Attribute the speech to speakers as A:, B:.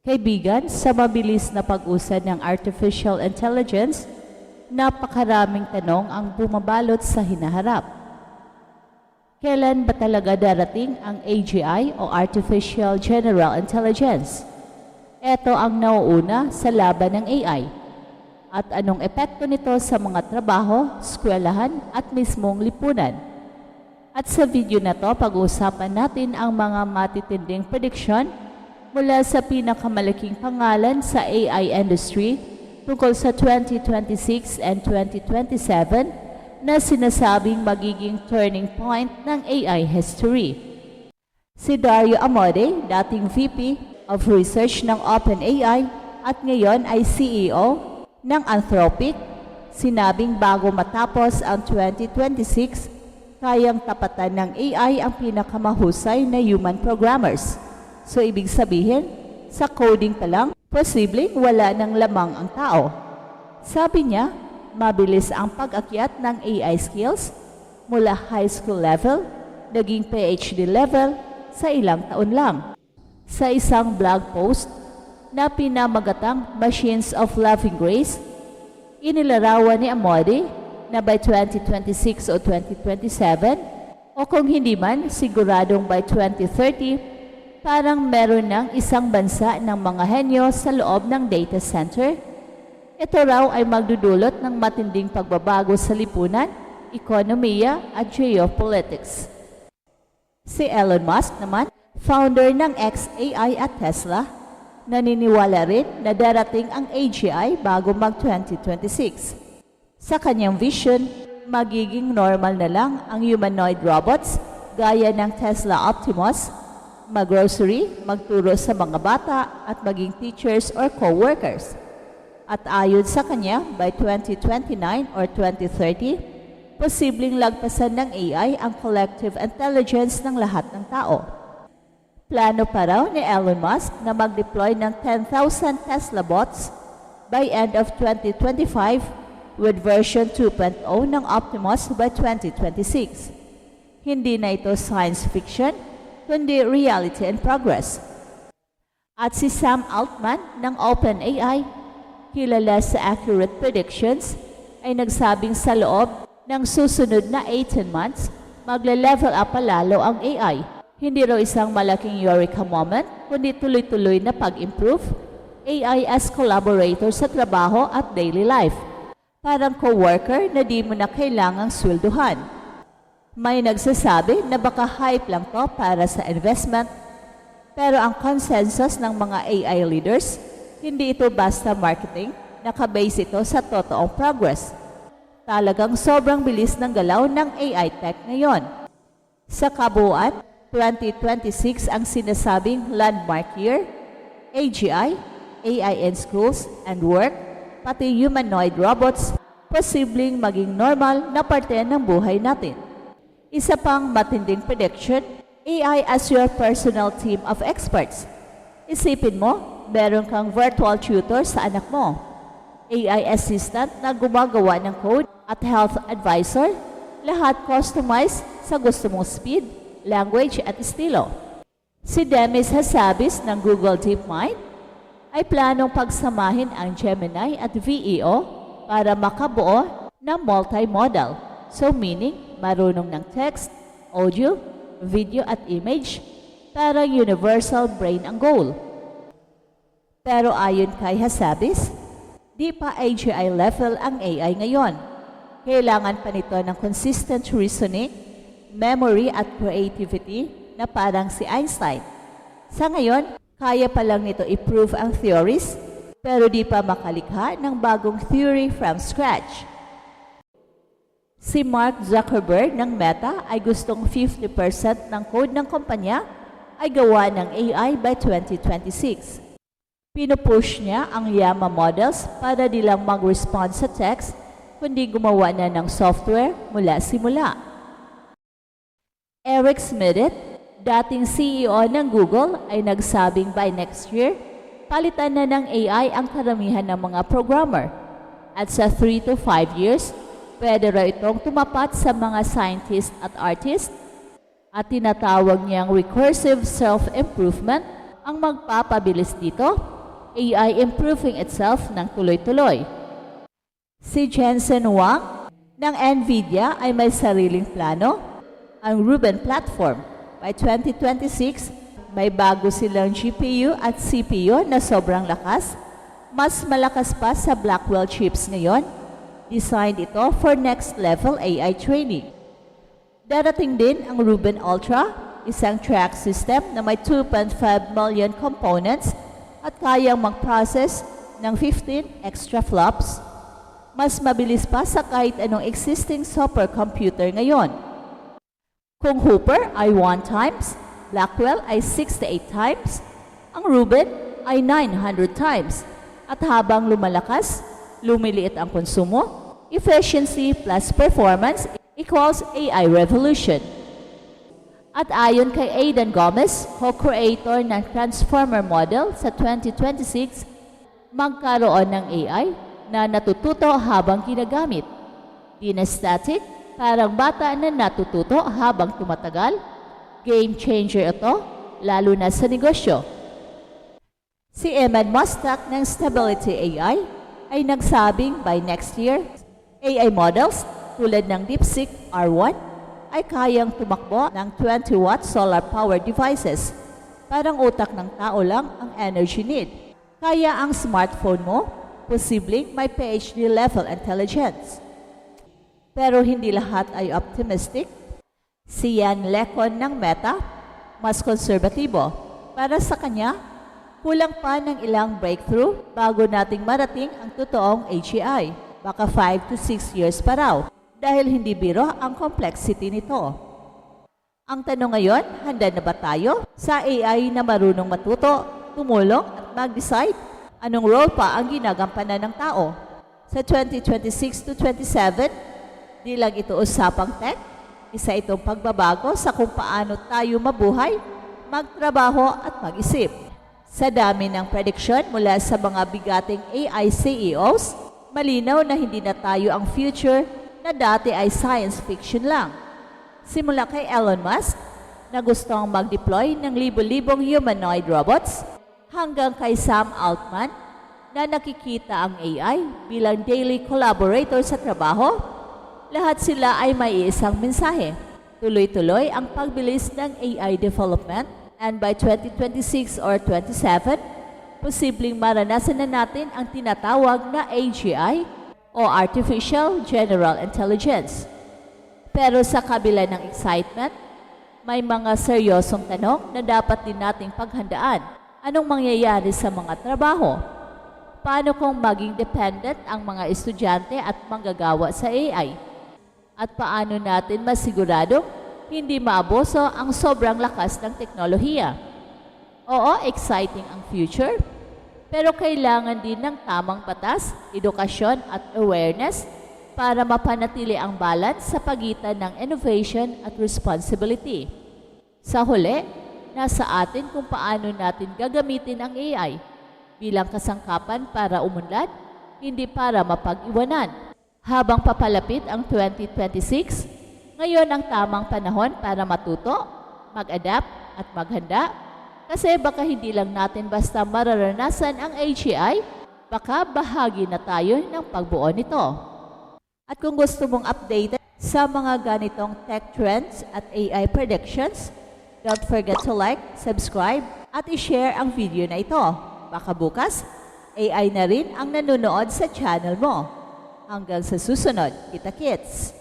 A: Kaibigan, sa mabilis na pag-usad ng artificial intelligence, napakaraming tanong ang bumabalot sa hinaharap. Kailan ba talaga darating ang AGI o Artificial General Intelligence? Ito ang nauuna sa laban ng AI. At anong epekto nito sa mga trabaho, eskwelahan at mismong lipunan? At sa video na to, pag-uusapan natin ang mga matitinding prediction mula sa pinakamalaking pangalan sa AI industry tungkol sa 2026 and 2027 na sinasabing magiging turning point ng AI history. Si Dario Amore, dating VP of Research ng OpenAI at ngayon ay CEO ng Anthropic, sinabing bago matapos ang 2026, kayang tapatan ng AI ang pinakamahusay na human programmers. So ibig sabihin, sa coding pa lang, posibleng wala ng lamang ang tao. Sabi niya, mabilis ang pag-akyat ng AI skills mula high school level, naging PhD level sa ilang taon lang. Sa isang blog post na pinamagatang Machines of Loving Grace, inilarawan ni Amore na by 2026 o 2027 o kung hindi man siguradong by 2030 parang meron ng isang bansa ng mga henyo sa loob ng data center. Ito raw ay magdudulot ng matinding pagbabago sa lipunan, ekonomiya at geopolitics. Si Elon Musk naman, founder ng XAI at Tesla, naniniwala rin na darating ang AGI bago mag-2026. Sa kanyang vision, magiging normal na lang ang humanoid robots gaya ng Tesla Optimus, mag-grocery, magturo sa mga bata at maging teachers or co-workers. At ayon sa kanya, by 2029 or 2030, posibleng lagpasan ng AI ang collective intelligence ng lahat ng tao. Plano pa raw ni Elon Musk na mag-deploy ng 10,000 Tesla bots by end of 2025 with version 2.0 ng Optimus by 2026. Hindi na ito science fiction, kundi reality and progress. At si Sam Altman ng OpenAI, kilala sa accurate predictions, ay nagsabing sa loob ng susunod na 18 months, magle-level up pa lalo ang AI. Hindi raw isang malaking eureka moment, kundi tuloy-tuloy na pag-improve AI as collaborator sa trabaho at daily life. Parang co-worker na di mo na kailangang swelduhan. May nagsasabi na baka hype lang to para sa investment, pero ang consensus ng mga AI leaders, hindi ito basta marketing, nakabase ito sa totoong progress. Talagang sobrang bilis ng galaw ng AI tech ngayon. Sa kabuuan, 2026 ang sinasabing landmark year, AGI, AI in schools and work, pati humanoid robots, posibleng maging normal na parte ng buhay natin. Isa pang matinding prediction, AI as your personal team of experts. Isipin mo, meron kang virtual tutor sa anak mo, AI assistant na gumagawa ng code at health advisor, lahat customized sa gusto mong speed, language at estilo. Si Demis Hassabis ng Google DeepMind ay planong pagsamahin ang Gemini at VEO para makabuo ng multimodal. So meaning, marunong ng text, audio, video at image para universal brain ang goal. Pero ayon kay Hassabis, di pa AGI level ang AI ngayon. Kailangan pa nito ng consistent reasoning, memory at creativity na parang si Einstein. Sa ngayon, kaya pa lang nito i-prove ang theories, pero di pa makalikha ng bagong theory from scratch. Si Mark Zuckerberg ng Meta ay gustong 50% ng code ng kumpanya ay gawa ng AI by 2026. Pinupush niya ang Llama models para di lang mag-respond sa text, kundi gumawa na ng software mula simula. Eric Schmidt, dating CEO ng Google, ay nagsabing by next year, palitan na ng AI ang karamihan ng mga programmer. At sa 3 to 5 years, pwede raw itong tumapat sa mga scientist at artist at tinatawag niyang recursive self-improvement Ang magpapabilis dito, AI improving itself ng tuloy-tuloy. Si Jensen Huang ng NVIDIA ay may sariling plano, ang Rubin platform. By 2026, may bago silang GPU at CPU na sobrang lakas, mas malakas pa sa Blackwell chips ngayon. Designed ito for next level AI training. Darating din ang Rubin Ultra, isang track system na may 2.5 million components at kayang mag-process ng 15 extra flops. Mas mabilis pa sa kahit anong existing supercomputer ngayon. Kung Hooper ay 1 times, Blackwell ay 6 to 8 times, ang Rubin ay 900 times. At habang lumalakas, lumiliit ang konsumo, efficiency plus performance equals AI revolution. At ayon kay Aidan Gomez, co-creator ng Transformer model sa 2026, magkaroon ng AI na natututo habang ginagamit. Di na static, parang bata na natututo habang tumatagal. Game changer ito, lalo na sa negosyo. Si Eman Mustak ng Stability AI ay nagsabing by next year, AI models tulad ng DeepSeek R1 ay kayang tumakbo ng 20 watt solar power devices. Parang utak ng tao lang ang energy need. Kaya ang smartphone mo, posibleng may PhD level intelligence. Pero hindi lahat ay optimistic. Si Yan Lecon ng Meta, mas konserbatibo. Para sa kanya, kulang pa ng ilang breakthrough bago nating marating ang totoong AGI. Baka 5 to 6 years pa raw dahil hindi biro ang complexity nito. Ang tanong ngayon, handa na ba tayo sa AI na marunong matuto, tumulong at mag-decide? Anong role pa ang ginagampanan ng tao? Sa 2026 to 27, di lang ito usapang tech, isa itong pagbabago sa kung paano tayo mabuhay, magtrabaho at mag-isip. Sa dami ng prediction mula sa mga bigating AI CEOs, malinaw na hindi na tayo ang future na dati ay science fiction lang. Simula kay Elon Musk na gustong mag-deploy ng libo-libong humanoid robots hanggang kay Sam Altman na nakikita ang AI bilang daily collaborator sa trabaho, lahat sila ay may isang mensahe. Tuloy-tuloy ang pagbilis ng AI development and by 2026 or 27, posibleng maranasan na natin ang tinatawag na AGI o Artificial General Intelligence. Pero sa kabila ng excitement, may mga seryosong tanong na dapat din nating paghandaan. Anong mangyayari sa mga trabaho? Paano kung maging dependent ang mga estudyante at manggagawa sa AI? At paano natin masigurado hindi maaboso ang sobrang lakas ng teknolohiya? Oo, exciting ang future, pero kailangan din ng tamang patas, edukasyon at awareness para mapanatili ang balance sa pagitan ng innovation at responsibility. Sa huli, nasa atin kung paano natin gagamitin ang AI bilang kasangkapan para umunlad, hindi para mapag-iwanan. Habang papalapit ang 2026, ngayon ang tamang panahon para matuto, mag-adapt at maghanda kasi baka hindi lang natin basta mararanasan ang AGI, baka bahagi na tayo ng pagbuo nito. At kung gusto mong updated sa mga ganitong tech trends at AI predictions, don't forget to like, subscribe, at i-share ang video na ito. Baka bukas, AI na rin ang nanonood sa channel mo. Hanggang sa susunod, kita kits!